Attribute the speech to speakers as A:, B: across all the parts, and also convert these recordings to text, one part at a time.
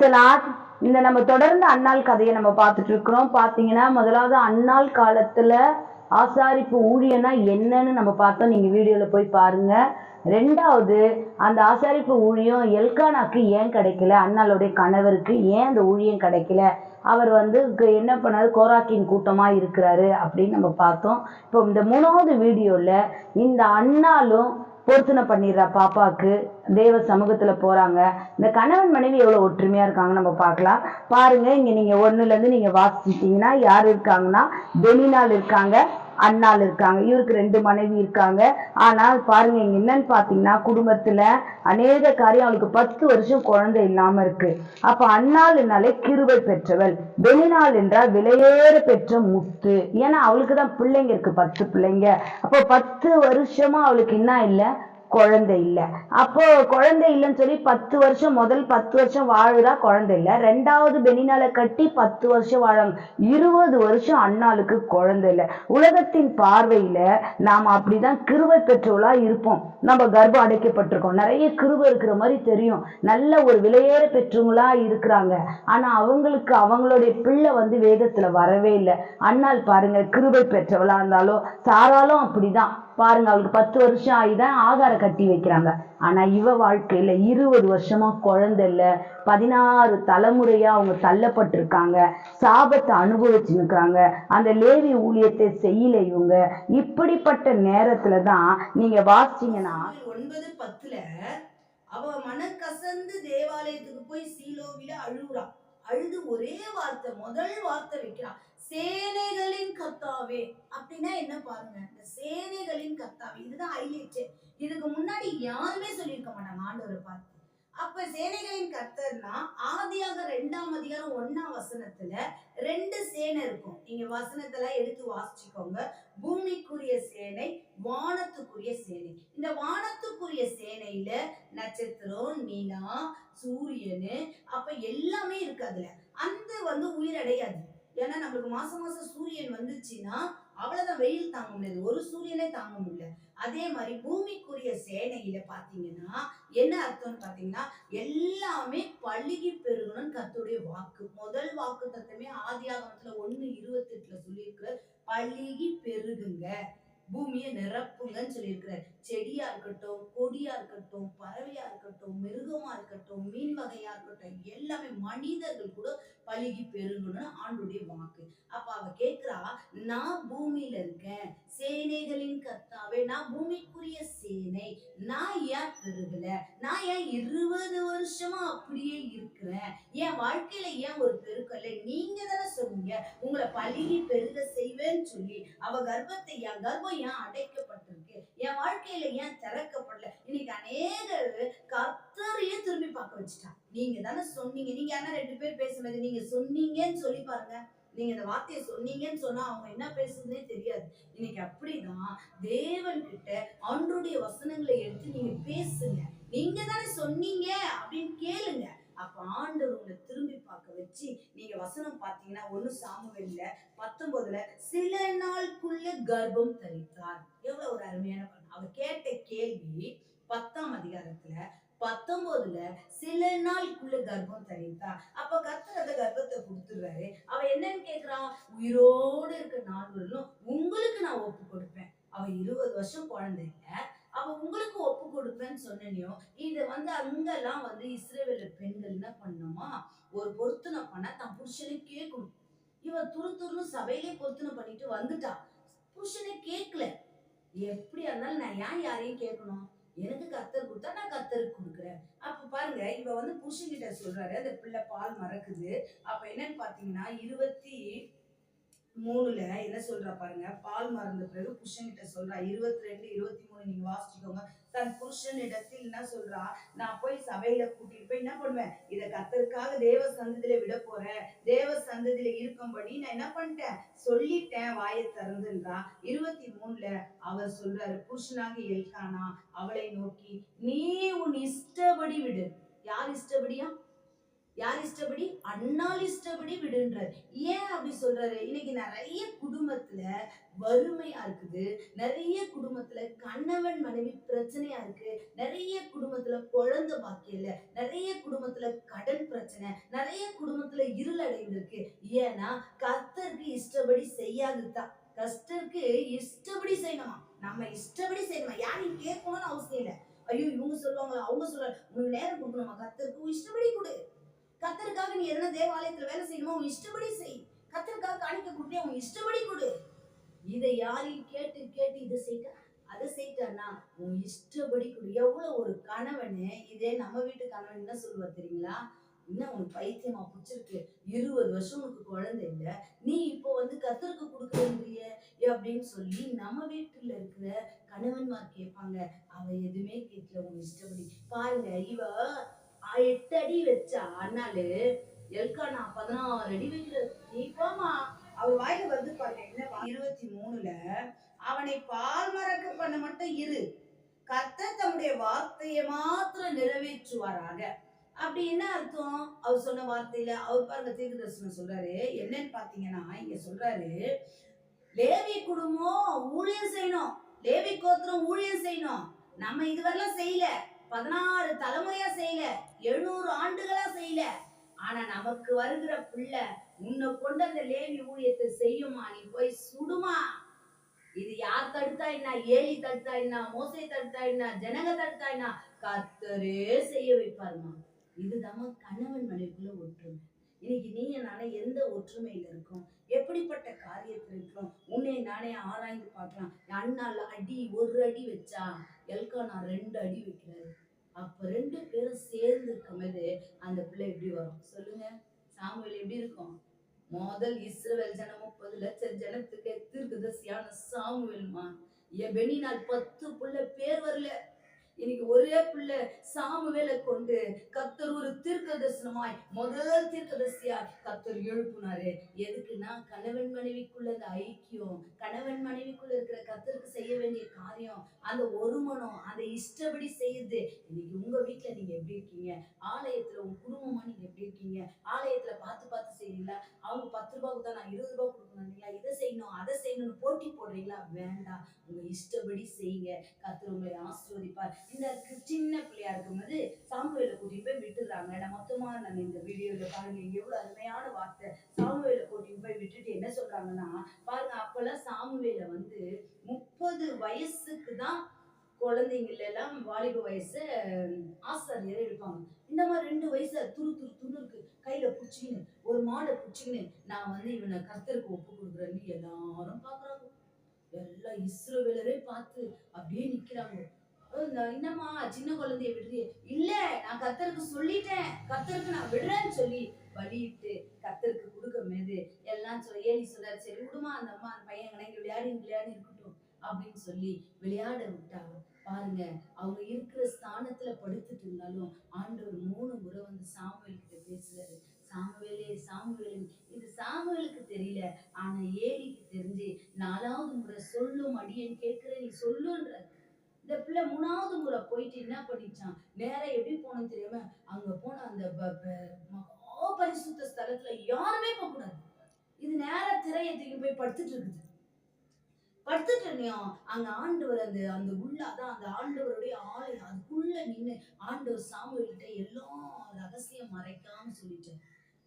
A: Praise the Lord இந்த நம்ம தொடர்ந்து அன்னாள் கதையை நம்ம பார்த்துட்டு இருக்கிறோம். பார்த்தீங்கன்னா முதலாவது அன்னாள் காலத்துல ஆசாரிப்பு ஊழியனா என்னன்னு நம்ம பார்த்தோம். நீங்க வீடியோல போய் பாருங்க. ரெண்டாவது அந்த ஆசாரிப்பு ஊழியம் எல்கானாக்கு ஏன் கிடைக்கல? அண்ணாளுடைய கணவருக்கு ஏன் அந்த ஊழியம் கிடைக்கல? அவர் வந்து என்ன பண்ணாரு? கோராக்கின் கூட்டமாக இருக்கிறாரு அப்படின்னு நம்ம பார்த்தோம். இப்போ இந்த மூணாவது வீடியோவில் இந்த அண்ணாலும் பொருத்தனை பண்ணிடுறா பாப்பாக்கு தேவ சமூகத்துல போறாங்க. இந்த கணவன் மனைவி எவ்வளவு ஒற்றுமையா இருக்காங்க நம்ம பார்க்கலாம். பாருங்க இங்க நீங்க ஒண்ணுல இருந்து நீங்க வாசிச்சிட்டீங்கன்னா யார் இருக்காங்கன்னா பெனினால் இருக்காங்க. அண்ணாள் இருக்காங்க இவருக்கு ரெண்டு மனைவி இருக்காங்க. ஆனால் பாருங்க என்னன்னு பார்த்தீங்கன்னா குடும்பத்தில் அநேக காரியம் அவளுக்கு பத்து வருஷம் குழந்தை இல்லாம இருக்கு. அப்ப அண்ணாள்னாலே கிருவை பெற்றவள். வெளிநாள் என்றால் விலையேற பெற்ற முத்து. ஏன்னா அவளுக்கு தான் பிள்ளைங்க இருக்கு பத்து பிள்ளைங்க. அப்போ பத்து வருஷமா அவளுக்கு என்ன இல்லை? குழந்தை இல்லை. அப்போ குழந்தை இல்லைன்னு சொல்லி பத்து வருஷம் முதல் பத்து வருஷம் வாழுறா குழந்தை இல்லை. ரெண்டாவது பெனினால கட்டி பத்து வருஷம் வாழாங்க இருபது வருஷம் அண்ணாளுக்கு குழந்தை இல்லை. உலகத்தின் பார்வையில நாம் அப்படிதான் கிருவை பெற்றவளா இருப்போம். நம்ம கர்ப்பம் அடைக்கப்பட்டிருக்கோம். நிறைய கிருவை இருக்கிற மாதிரி தெரியும். நல்ல ஒரு விலையேற பெற்றவங்களா இருக்கிறாங்க. ஆனா அவங்களுக்கு அவங்களுடைய பிள்ளை வந்து வேதத்துல வரவே இல்லை. அண்ணாள் பாருங்க கிருவை பெற்றவளா இருந்தாலும் சாராலும் அப்படிதான். பாருங்க அவளுக்கு பத்து வருஷம் ஆகிதான் ஆகார கட்டி வைக்கிறாங்க. ஆனா இவ வாழ்க்கையில இருபது வருஷமா குழந்தை இல்ல. பதினாறு தலைமுறையா அவங்க தள்ளப்பட்டிருக்காங்க. சாபத்தை அனுபவிச்சு நிற்கிறாங்க அந்த லேவி ஊழியத்தை செய்யல இவங்க. இப்படிப்பட்ட நேரத்துல தான் நீங்க வாசிச்சீங்கன்னா
B: ஒன்பது பத்துல அவ மனக்கசந்து தேவாலயத்துக்கு போய் சீலோவில அழுகுறா. அழுது ஒரே வார்த்தை முதல் வார்த்தை வைக்கிறான் சேனைகளின் கத்தாவே அப்படின்னா என்ன பாருங்க இந்த சேனைகளின் கத்தாவே இதுதான் ஹைலைட் இதுக்கு முன்னாடி யாருமே சொல்லியிருக்க மாட்டாங்க ஆண்டவரை பார்த்து. அப்ப சேனைகளின் கத்தர்னா ஆதியாக ரெண்டாம் அதிகாரம் ஒன்னாம் வசனத்துல ரெண்டு சேனை இருக்கும். நீங்க வசனத்தெல்லாம் எடுத்து வாசிச்சுக்கோங்க. பூமிக்குரிய சேனை வானத்துக்குரிய சேனை. இந்த வானத்துக்குரிய சேனையில நட்சத்திரம் நிலா சூரியனு அப்ப எல்லாமே இருக்கு அதுல. அந்த வந்து உயிரடையாது ஏன்னா நம்மளுக்கு மாசம் மாசம் சூரியன் வந்துச்சுன்னா அவ்வளவுதான் வெயில் தாங்க முடியாது. ஒரு சூரியனே தாங்க முடியல. அதே மாதிரி பூமிக்குரிய சேனையில பாத்தீங்கன்னா என்ன அர்த்தம்னு பாத்தீங்கன்னா எல்லாமே பழுகி பெருகணும்னு கத்துடைய வாக்கு. முதல் வாக்கு தத்துவமே ஆதியாகமத்துல ஒண்ணு இருபத்தி எட்டுல சொல்லியிருக்கு. பழுகி பெருகுங்க. பூமியை நிரப்புங்கன்னு சொல்லியிருக்கிறார். செடியா இருக்கட்டும் கொடியா இருக்கட்டும் பறவையா இருக்கட்டும் மிருகமா இருக்கட்டும் மீன் வகையா இருக்கட்டும் எல்லாமே மனிதர்கள் கூட பழுகி பெருகணும்னு ஆண்டுடைய வாக்கு. அப்ப அவ கேக்குறா நான் பூமியில இருக்கேன். சேனைகளின் கர்த்தாவே நான் பூமிக்குரிய சேனை. நான் ஏன் பெருகல நான் ஏன் இருபது வருஷமா அப்படியே இருக்கிறேன்? என் வாழ்க்கையில ஏன் ஒரு பெருக்கல்ல நீங்க தானே சொன்னீங்க உங்களை பழகி பெருக செய்வேன்னு சொல்லி. அவ கர்ப்பத்தை என் கர்ப்பம் ஏன் அடைக்கப்பட்டிருக்கு? என் வாழ்க்கையில ஏன் திறக்கப்படல? இன்னைக்கு அநேகர் கத்தரையே திரும்பி பார்க்க வச்சுட்டான் நீங்க தானே சொன்னீங்க. நீங்க என்ன ரெண்டு பேர் பேசும்போது நீங்க சொன்னீங்கன்னு சொல்லி பாருங்க. நீங்க இந்த வார்த்தையை சொன்னீங்கன்னு சொன்னா அவங்க என்ன பேசுறதுனே தெரியாது. இன்னைக்கு அப்படிதான் தேவன் கிட்ட அவனுடைய வசனங்களை எடுத்து நீங்க பேசுங்க. நீங்க தானே சொன்னீங்க அப்படின்னு கேளுங்க. அப்ப ஆண்டவர் உங்களை திரும்பி பார்க்க வச்சு நீங்க வசனம் பாத்தீங்கன்னா ஒண்ணு சாமுவேல்ல பத்தொன்பதுல சில நாளுக்குள்ள கர்ப்பம் தரித்தார். எவ்வளவு ஒரு அருமையான அவர் கேட்ட கேள்வி பத்தாம் அதிகாரத்துல பத்தொன்பதுல சில நாளுக்குள்ள கர்ப்பம் தரித்தா அப்ப கர்த்தர் அந்த கர்ப்பத்தை கொடுத்துடுறாரு. அவ என்னன்னு கேக்குறான்? உயிரோடு இருக்க நாள் உங்களுக்கு நான் ஒப்பு கொடுப்பேன். அவ இருபது வருஷம் குழந்தை இல்ல அவ உங்களுக்கு ஒப்பு கொடுப்பேன்னு சொன்னனையும் இதை வந்து அங்கெல்லாம் வந்து இஸ்ரேவேல பெண்கள் என்ன பண்ணணுமா ஒரு பொருத்தனை பண்ண தான் புருஷனை கேட்கணும். இவ துரு துருன்னு சபையிலே பொருத்தனை பண்ணிட்டு வந்துட்டா. புருஷனை கேட்கல. எப்படியா இருந்தாலும் நான் ஏன் யாரையும் கேட்கணும்? எனக்கு கத்தர் கொடுத்தா நான் கத்தருக்கு கொடுக்குறேன். அப்ப பாருங்க இவ வந்து புருஷன்கிட்ட சொல்றாரு. அந்த பிள்ளை பால் மறக்குது. அப்ப என்னன்னு பாத்தீங்கன்னா இருபத்தி மூணுல என்ன சொல்றா பாருங்க? பால் மறந்த பிறகு புருஷன்கிட்ட சொல்றா. இருபத்தி ரெண்டு இருபத்தி மூணு நீங்க வாசிச்சுக்கோங்க. தன் புருஷன் இடத்தில் என்ன சொல்றா? நான் போய் சபையில கூட்டிட்டு போய் என்ன பண்ணுவேன்? இத கத்தருக்காக தேவ சந்ததியில விட போறேன். தேவ சந்ததியில இருக்கும்படி நான் என்ன பண்ணிட்டேன்? சொல்லிட்டேன் வாயை திறந்துன்றா. இருபத்தி மூணுல அவர் சொல்றாரு புருஷனாக எல்கானா அவளை நோக்கி நீ உன் இஷ்டப்படி விடு. யார் இஷ்டப்படியா? யார் இஷ்டப்படி? அண்ணால் இஷ்டப்படி விடுன்றார். ஏன் அப்படி சொல்றாரு? இன்னைக்கு நிறைய குடும்பத்துல வறுமையா இருக்குது. நிறைய குடும்பத்துல கணவன் மனைவி பிரச்சனையா இருக்கு. நிறைய குடும்பத்துல குழந்தை பாக்கியம் இல்ல. நிறைய குடும்பத்துல கடன் பிரச்சனை. நிறைய குடும்பத்துல இருள் அடைந்திருக்கு ஏன்னா கர்த்தருக்கு இஷ்டப்படி செய்யாதுதான் கஷ்டருக்கு இஷ்டப்படி செய்யணுமா? நம்ம இஷ்டப்படி செய்யணுமா? யாரையும் கேட்கணும்னு அவசியம் இல்லை. ஐயோ இவங்க சொல்லுவாங்களா? அவங்க சொல்லுவாங்க உனக்கு நேரம் கொடுக்கணுமா? கத்தருக்கு இஷ்டப்படி கொடு. நீ என்ன தேவாலயத்துல வேலை செய்யணுமோ உன் இஷ்டப்படி செய். கர்த்தருக்காக காணிக்க கொடுத்தே உன் இஷ்டப்படி கொடு. இதை யாரையும் கேட்டு கேட்டு இதை செய்ய அதை செய்யிட்டான்னா உன் இஷ்டப்படி கொடு. எவ்வளவு ஒரு கணவனு இதே நம்ம வீட்டு கணவன் என்ன சொல்லுவார் தெரியுங்களா? என்ன உனக்கு பைத்தியமா பிடிச்சிருக்கு இருபது வருஷம் உனக்கு குழந்தை இல்லை. நீ இப்போ வந்து கத்தருக்கு கொடுக்குறேங்கிறிய அப்படின்னு சொல்லி நம்ம வீட்டுல இருக்கிற கணவன்மார் கேட்பாங்க. அவ எதுவுமே கேட்கல உன் இஷ்டப்படி. பாருங்க இவ எட்டு அடி வச்சா அண்ணாலு எல்கானா பதினாறு அடி வைக்கிறது நீ போமா அவர் வாயில வந்து பாருங்க என்ன இருபத்தி மூணுல அவனை பால் மறக்க பண்ண மட்டும் இரு. கத்த தம்முடைய வார்த்தையை மாத்திரம் நிறைவேற்றுவாராக. அப்படி என்ன அர்த்தம்? அவர் சொன்ன வார்த்தையில அவர் பாருங்க தீர்க்க தரிசனம் சொல்றாரு. என்னன்னு பாத்தீங்கன்னா இங்க சொல்றாரு லேவி குடும்பம் ஊழியம் செய்யணும். லேவி கோத்திரம் ஊழியம் செய்யணும். நம்ம இதுவரெல்லாம் செய்யல. பதினாறு தலைமுறையா செய்யல எழுநூறு ஆண்டுகளா செய்யல. ஆனா நமக்கு வருகிற பிள்ளை உன்னை கொண்டு அந்த லேவி ஊழியத்தை செய்யுமா? நீ போய் சுடுமா? இது யார் தடுத்தா என்ன? ஏலி தடுத்தா என்ன? மோசை தடுத்தா என்ன? ஜனக தடுத்தா என்ன? கத்தரே செய்ய வைப்பாருமா. இதுதான் கணவன் மனைவிக்குள்ள ஒற்றுமை. இன்னைக்கு நீங்க நானே எந்த ஒற்றுமையில இருக்கோம்? எப்படிப்பட்ட காரியத்தில் இருக்கிறோம்? உன்னை நானே ஆராய்ந்து பார்க்கலாம். என் அண்ணால அடி ஒரு அடி வச்சா எல்கா நான் ரெண்டு அடி வைக்கிறாரு. அப்ப ரெண்டு பேரும் சேர்ந்து இருக்கும் போது அந்த பிள்ளை எப்படி வரும்? சொல்லுங்க. சாமுவேல் எப்படி இருக்கும்? முதல் இஸ்ரவேல் ஜனம் முப்பது லட்சம் ஜனத்துக்கு தீர்க்கதரிசியான சாமுவேல்மா. என் நாள் பத்து புள்ள பேர் வரல. இன்னைக்கு ஒரே பிள்ளை சாமுவேலை கொண்டு கத்தர் ஒரு தீர்க்க தரிசனமாய் முதல் தீர்க்க தரிசியாய் கத்தர் எழுப்புனாரு எதுக்குன்னா கணவன் மனைவிக்குள்ள அந்த ஐக்கியம். கணவன் மனைவிக்குள்ள இருக்கிற கத்தருக்கு செய்ய வேண்டிய காரியம் அந்த ஒருமனம் அதை இஷ்டப்படி செய்யுது. இன்னைக்கு உங்க வீட்டுல நீங்க எப்படி இருக்கீங்க? ஆலயத்துல உங்க குடும்பமா நீங்க எப்படி இருக்கீங்க? ஆலயத்துல பார்த்து பார்த்து அவங்க பத்து ரூபாய்க்கு தான் நான் இருபது ரூபாய் கொடுக்கணும்ங்களா இதை செய்யணும் அதை செய்யணும்னு போட்டி போடுறீங்களா? வேண்டாம். உங்க இஷ்டப்படி செய்யுங்க. கத்துற உங்களை ஆசீர்வதிப்பார். இந்த சின்ன பிள்ளையா இருக்கும்போது சாமுவேல கூட்டிட்டு போய் விட்டுடுறாங்க. நான் மொத்தமா நான் இந்த வீடியோல பாருங்க எவ்வளவு அருமையான வார்த்தை. சாமுவேல கூட்டிட்டு போய் விட்டுட்டு என்ன சொல்றாங்கன்னா பாருங்க அப்பெல்லாம் சாமுவேல வந்து முப்பது வயசுக்கு தான் குழந்தைங்கள எல்லாம் வாலிப வயசு ஆசாரியர் எடுப்பாங்க இந்த மாதிரி ரெண்டு வயசு துரு துரு துரு இருக்கு. கையில புடிச்சிக்கின்னு ஒரு மாடை பிடிச்சிக்கின்னு நான் வந்து இவனை கர்த்தருக்கு ஒப்பு கொடுக்குறேன்னு எல்லாரும் பாக்குறாங்க எல்லாம் இஸ்ரோவேலரே பார்த்து அப்படியே நிக்கிறாங்க. இந்த என்னம்மா சின்ன குழந்தைய விடுறிய? இல்ல நான் கத்தருக்கு சொல்லிட்டேன். கத்தருக்கு நான் விடுறேன்னு சொல்லி வழியிட்டு கத்தருக்கு கொடுக்க மேது எல்லாம் சொல்ல ஏலி சொல்றாரு? சரி விடுமா அந்த அம்மா அந்த பையன் இங்க விளையாடி விளையாடி இருக்கட்டும் அப்படின்னு சொல்லி விளையாட விட்டாங்க. பாருங்க அவங்க இருக்கிற ஸ்தானத்துல படுத்துட்டு இருந்தாலும் ஆண்டவர் மூணு முறை வந்து சாமுவேல் கிட்ட பேசுறாரு. சாமுவேலே சாமுவேலே இது சாமுவேலுக்கு தெரியல. ஆனா ஏலிக்கு தெரிஞ்சு நாலாவது முறை சொல்லும் அடியன் கேட்கிறேன் நீ சொல்லுன்ற. இந்த பிள்ளை மூணாவது முறை போயிட்டு என்ன பண்ணிச்சான்? நேர எப்படி போனோம் தெரியாம அங்க போன அந்த மகா பரிசுத்த ஸ்தலத்துல யாருமே போக கூடாது. இது நேர திரையை தூக்கி போய் படுத்துட்டு இருக்குது. படுத்துட்டு இருந்தோம் அங்க ஆண்டவர் அந்த அந்த உள்ள அதான் அந்த ஆண்டவருடைய ஆலயம். அதுக்குள்ள நின்னு ஆண்டவர் சாமுவேல்கிட்ட எல்லாம் ரகசியம் மறைக்காம சொல்லிட்டு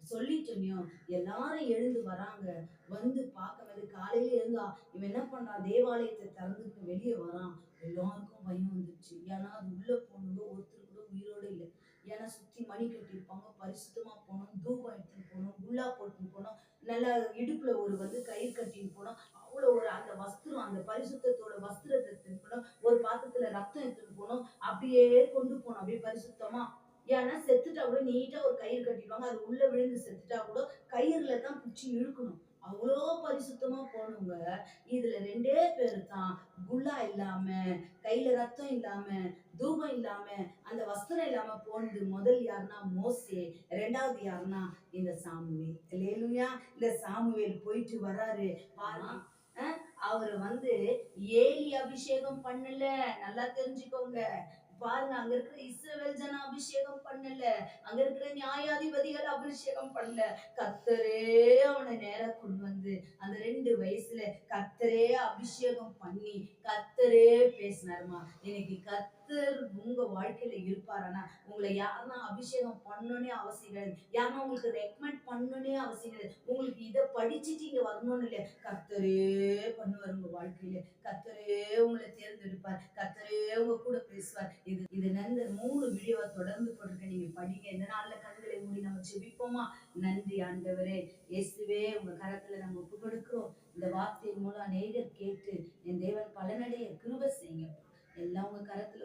B: சொல்லிட்டோனியோ எல்லாரும் எழுந்து வராங்க. வந்து பார்க்கறது காலையில எழுந்தா இவன் என்ன பண்றான் தேவாலயத்தை திறந்துட்டு வெளியே வரான். எல்லாருக்கும் பயம் வந்துருச்சு. ஏன்னா அது உள்ள போனவங்க ஒருத்தர் கூட உயிரோட இல்லை. ஏன்னா சுத்தி மணி கட்டியிருப்பாங்க. பரிசுத்தமா போனோம். தூபம் எடுத்துட்டு போனோம். குல்லா போட்டுன்னு போனோம். நல்லா இடுப்புல ஒரு வந்து கயிறு கட்டின்னு போனோம். அவ்வளோ ஒரு அந்த வஸ்திரம் அந்த பரிசுத்தத்தோட வஸ்திரத்தை எடுத்துட்டு போனோம். ஒரு பாத்திரத்துல ரத்தம் எடுத்துட்டு போனோம். அப்படியே கொண்டு போனோம். அப்படியே பரிசுத்தமா. ஏன்னா செத்துட்டா கூட நீட்டா ஒரு கயிறு கட்டிடுவாங்க. அது உள்ள விழுந்து செத்துட்டா கூட கயிறுல தான் பிடிச்சி இழுக்கணும். அவ்வளோ பரிசுத்தமா போனவங்க இதுல ரெண்டே பேரு தான். குல்லா இல்லாம கையில ரத்தம் இல்லாம தூபம் இல்லாம அந்த வஸ்திரம் இல்லாம போனது முதல் யாருன்னா மோசே ரெண்டாவது யாருன்னா இந்த சாமுவேல். லேலுயா இந்த சாமுவேல் போயிட்டு வராரு பாருங்க. அவர் வந்து ஏலி அபிஷேகம் பண்ணல. நல்லா தெரிஞ்சுக்கோங்க. பாருங்க அங்க இருக்கிற இஸ்ரவேல் ஜன அபிஷேகம் பண்ணல. அங்க இருக்கிற நியாயாதிபதிகள் அபிஷேகம் பண்ணல. கத்தரே அவனை நேரம் கொண்டு வந்து அந்த ரெண்டு வயசுல கத்தரே அபிஷேகம் பண்ணி கத்தரே பேசினாருமா? இன்னைக்கு கத்தர் உங்க வாழ்க்கையில இருப்பாரனா? உங்களை யாருன்னா அபிஷேகம் பண்ணணும்னே அவசியம் கிடையாது. யாருன்னா உங்களுக்கு ரெக்கமெண்ட் பண்ணணும்னே அவசியம் கிடையாது. உங்களுக்கு இதை படிச்சுட்டு இங்க வரணும்னு இல்லையா கத்தரே பண்ணுவார் உங்க வாழ்க்கையில. கத்தரே உங்களை தேர்ந்தெடுப்பார். கத்தரே உங்க கூட பேசுவார். இது இது நந்த மூணு வீடியோவை தொடர்ந்து போட்டிருக்கேன். நீங்க படிங்க. இந்த நாள்ல கண்களை மூடி நம்ம ஜெபிப்போமா? நன்றி ஆண்டவரே. இயேசுவே உங்க கரத்துல நம்ம ஒப்பு கொடுக்கிறோம். இந்த வார்த்தையின் மூலம் அநேகர் கேட்டு என் தேவன் பலனடைய கிருப செய்யுங்க எல்லாம் உங்க கரத்துல